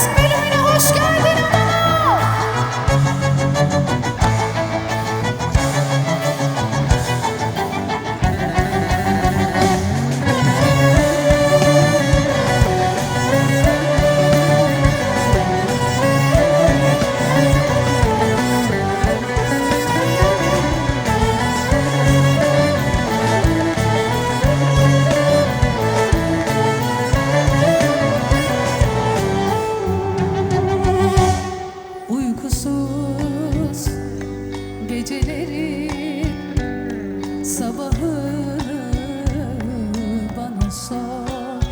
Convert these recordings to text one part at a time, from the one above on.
Christmas. Gecelerin sabahını bana sor.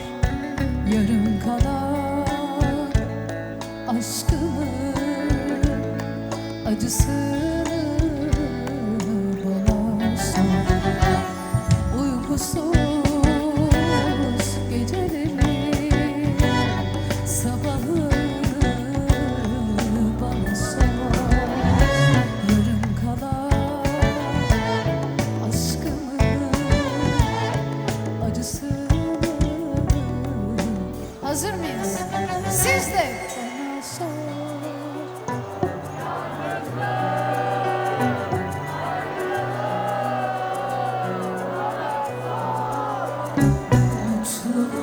Yarım kalan aşkımın acısı Hazır mıyız? Siz de. Mutlu